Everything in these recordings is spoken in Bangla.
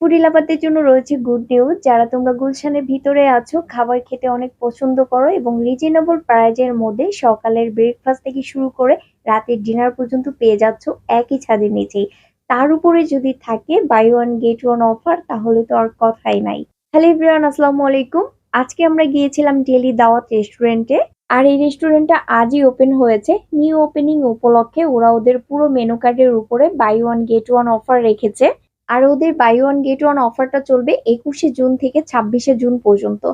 ফুডিলাভারদের জন্য রয়েছে গুড নিউজ যারা তোমরা গুলশানের ভিতরে আছো, খাবার খেতে অনেক পছন্দ করো এবং রিজনেবল প্রাইজের মধ্যে সকালের ব্রেকফাস্ট থেকে শুরু করে রাতের ডিনার পর্যন্ত পেয়ে যাচ্ছ একই ছাদের নিচেই। তার উপরে যদি থাকে buy one get one offer তাহলে তো আর কথাই নাই। হ্যালো এভরিওয়ান আসসালামু আলাইকুম। আজকে আমরা গিয়েছিলাম ডেলি দাওয়াত রেস্টুরেন্টে আর এই রেস্টুরেন্টটা আজই ওপেন হয়েছে। নিউ ওপেনিং উপলক্ষে ওরা ওদের পুরো মেনু কার্ডের উপরে buy one get one offer রেখেছে। আর ওদের বাই ওয়ান গেট ওয়ান অফারটা চলবে একুশে জুন থেকে ছাব্বিশে জুন পর্যন্ত।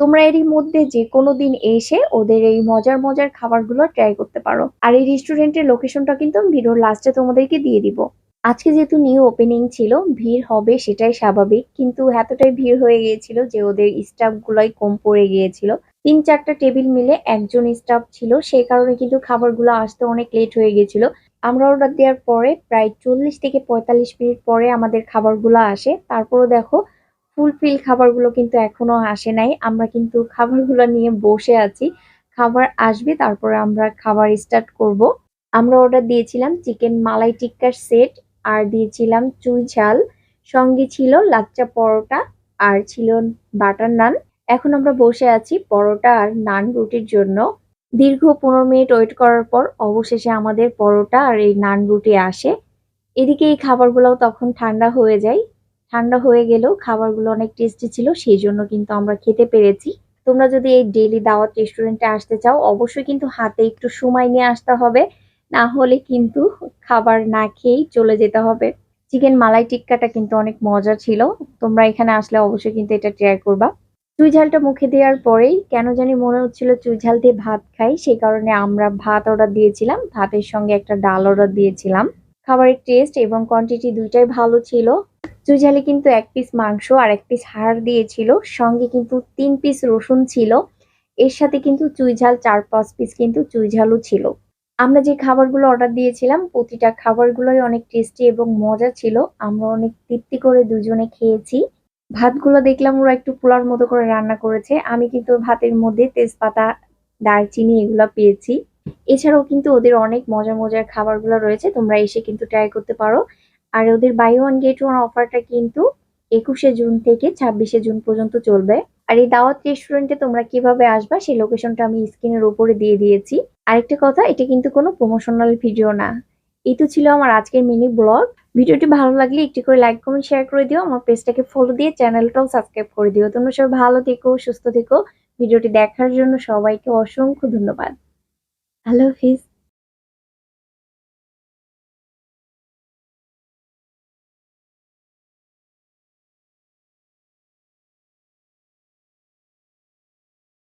তোমরা এরই মধ্যে যে কোনো দিন এসে ওদের এই মজার মজার খাবারগুলো ট্রাই করতে পারো। আর এই রেস্টুরেন্টের লোকেশনটা কিন্তু ভিডিওর লাস্টে তোমাদেরকে দিয়ে দিব। আজকে যেহেতু নিউ ওপেনিং ছিল, ভিড় হবে সেটাই স্বাভাবিক। কিন্তু এতটাই ভিড় হয়ে গিয়েছিল যে ওদের স্টাফ গুলাই কম পড়ে গিয়েছিল। তিন চারটা টেবিল মিলে একজন স্টাফ ছিল সেই কারণে কিন্তু খাবারগুলো আসতে অনেক লেট হয়ে গিয়েছিল। আমরা অর্ডার দেওয়ার পরে প্রায় চল্লিশ থেকে পঁয়তাল্লিশ মিনিট পরে আমাদের খাবারগুলো আসে। তারপরও দেখো ফুলফিল খাবারগুলো কিন্তু এখনও আসে নাই। আমরা কিন্তু খাবারগুলো নিয়ে বসে আছি। খাবার আসবে, তারপরে আমরা খাবার স্টার্ট করব। আমরা অর্ডার দিয়েছিলাম চিকেন মালাই টিক্কার সেট আর দিয়েছিলাম চুই ঝাল। সঙ্গে ছিল লাচ্চা পরোটা আর ছিল বাটার নান এখন আমরা বসে আছি পরোটা আর নান রুটির জন্য। দীর্ঘ পনেরো মিনিট ওয়েট করার পর অবশেষে আমাদের পরোটা আর এই নান রুটি আসে। এদিকে এই খাবারগুলোও তখন ঠান্ডা হয়ে যায়। ঠান্ডা হয়ে গেলেও খাবারগুলো অনেক টেস্টি ছিল, সেই জন্য কিন্তু আমরা খেতে পেরেছি। তোমরা যদি এই ডেলি দাওয়াত রেস্টুরেন্টে আসতে চাও, অবশ্যই কিন্তু হাতে একটু সময় নিয়ে আসতে হবে। না হলে কিন্তু খাবার না খেয়েই চলে যেতে হবে। চিকেন মালাই টিক্কাটা কিন্তু অনেক মজা ছিল। তোমরা এখানে আসলে অবশ্যই কিন্তু এটা ট্রাই করবা। চুই ঝালটা মুখে দেওয়ার পরেই কেন জানি মনে হচ্ছিল চুই ঝাল দিয়ে ভাত খাই, সেই কারণে আমরা ভাত অর্ডার দিয়েছিলাম। ভাতের সঙ্গে একটা ডাল অর্ডার দিয়েছিলাম। খাবারের টেস্ট এবং কোয়ান্টিটি দুইটাই ভালো ছিল। চুই ঝালে কিন্তু এক পিস মাংস আর এক পিস হাড় দিয়েছিল। সঙ্গে কিন্তু তিন পিস রসুন ছিল। এর সাথে কিন্তু চুই ঝাল চার পাঁচ পিস কিন্তু চুই ঝালও ছিল। আমরা যে খাবারগুলো অর্ডার দিয়েছিলাম, প্রতিটা খাবারগুলোই অনেক টেস্টি এবং মজা ছিল। আমরা অনেক তৃপ্তি করে দুজনে খেয়েছি। ভাতগুলো দেখলাম ওরা একটু পোলার মতো করে রান্না করেছে। আমি কিন্তু ভাতের মধ্যে তেজপাতা, দারচিনি এগুলো পেয়েছি। এছাড়াও কিন্তু ওদের অনেক মজার মজার খাবারগুলো রয়েছে, তোমরা এসে কিন্তু ট্রাই করতে পারো। আর ওদের বাই ওয়ান গেট ওয়ান অফারটা কিন্তু একুশে জুন থেকে ছাব্বিশে জুন পর্যন্ত চলবে। আর এই দাওয়াত রেস্টুরেন্টে তোমরা কীভাবে আসবা, সেই লোকেশনটা আমি স্ক্রিনের উপরে দিয়ে দিয়েছি। আরেকটা কথা, এটা কিন্তু কোনো প্রমোশনাল ভিডিও না। এই তো ছিল আমার আজকের মিনি ব্লগ ভিডিওটি ভালো লাগলে একটি করে লাইক, কমেন্ট, শেয়ার করে দিও। আমার পেজটাকে ফলো দিয়ে চ্যানেলটাও সাবস্ক্রাইব করে দিও। তোমরা সবাই ভালো থেকো, সুস্থ থেকো। ভিডিওটি দেখার জন্য সবাইকে অসংখ্য ধন্যবাদ। হ্যালো হাফিজ